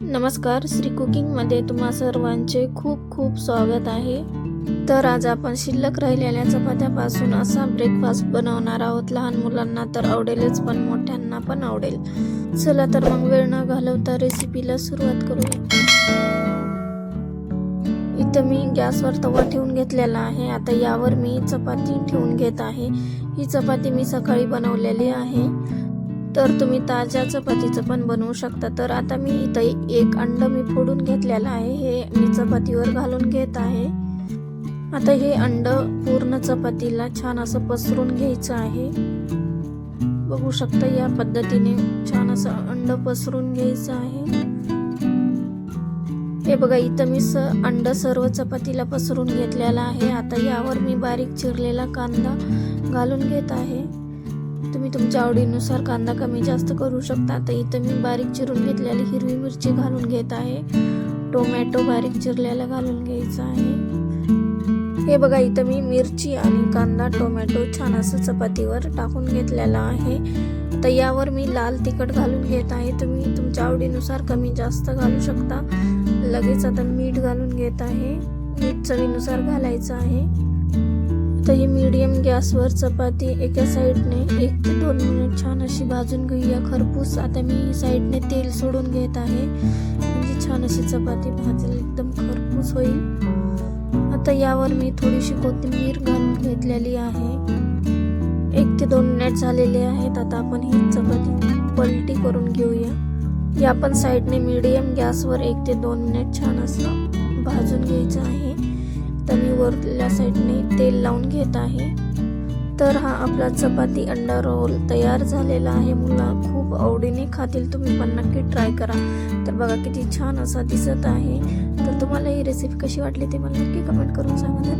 नमस्कार श्री कुकिंगमध्ये तुम्हा सर्वांचे खूप खूप स्वागत आहे. तर आज आपण शिल्लक राहिलेल्या चपात्यापासून असा ब्रेकफास्ट बनवणार आहोत. लहान मुलांना तर आवडेलच पण मोठ्यांना पण आवडेल. चला तर मग वेळ न घालवता रेसिपीला सुरुवात करूया. इथं मी गॅसवर तवा ठेवून घेतलेला आहे. आता यावर मी चपाती ठेवून घेत आहे. ही चपाती मी सकाळी बनवलेली आहे. तर तुम्ही ताज्या चपातीचं पण बनवू शकता. तर आता मी इथं एक अंड मी फोडून घेतलेलं आहे. हे मी चपातीवर घालून घेत आहे. आता हे अंड पूर्ण चपातीला छान असं पसरून घ्यायचं आहे. बघू शकता या पद्धतीने छान असं अंड पसरून घ्यायचं आहे. हे बघा इथं मी स अंड सर्व चपातीला पसरून घेतलेला आहे. आता यावर मी बारीक चिरलेला कांदा घालून घेत आहे. तुम्ही तुमच्या आवडीनुसार कांदा कमी जास्त करू शकता. तर इथं मी बारीक चिरून घेतलेली हिरवी मिरची घालून घेत आहे. टोमॅटो बारीक चिरलेला घालून घ्यायचा आहे. हे बघा इथं मी मिरची आणि कांदा टोमॅटो छान असं चपातीवर टाकून घेतलेला आहे. तर यावर मी लाल तिखट घालून घेत आहे. तुम्ही तुमच्या आवडीनुसार कमी जास्त घालू शकता. लगेच आता मीठ घालून घेत आहे. मीठ चवीनुसार घालायचं आहे. तर ही मीडियम गॅसवर चपाती एका साईडने एक ते दोन मिनिट छान अशी भाजून घेऊया. खरपूस आता मी साईडने तेल सोडून घेत आहे. म्हणजे छान अशी चपाती भाजेल एकदम खरपूस होईल. आता यावर मी थोडीशी कोथिंबीर घालून घेतलेली आहे. एक ते दोन मिनिट झालेले आहेत. आता आपण ही चपाती पलटी करून घेऊया. या पण साईडने मीडियम गॅसवर एक ते दोन मिनिट छान असं भाजून घ्यायचं आहे. वरल्या साईडने तेल लावून घेत आहे. तर हा आपला चपाती अंडा रोल तयार झालेला आहे मुलं. खूप आवडीने खातील तुम्ही पण नक्की ट्राय करा. तर बघा किती छान असा दिसत आहे. तर तुम्हाला ही रेसिपी कशी वाटली ते मला नक्की कमेंट करून सांगा.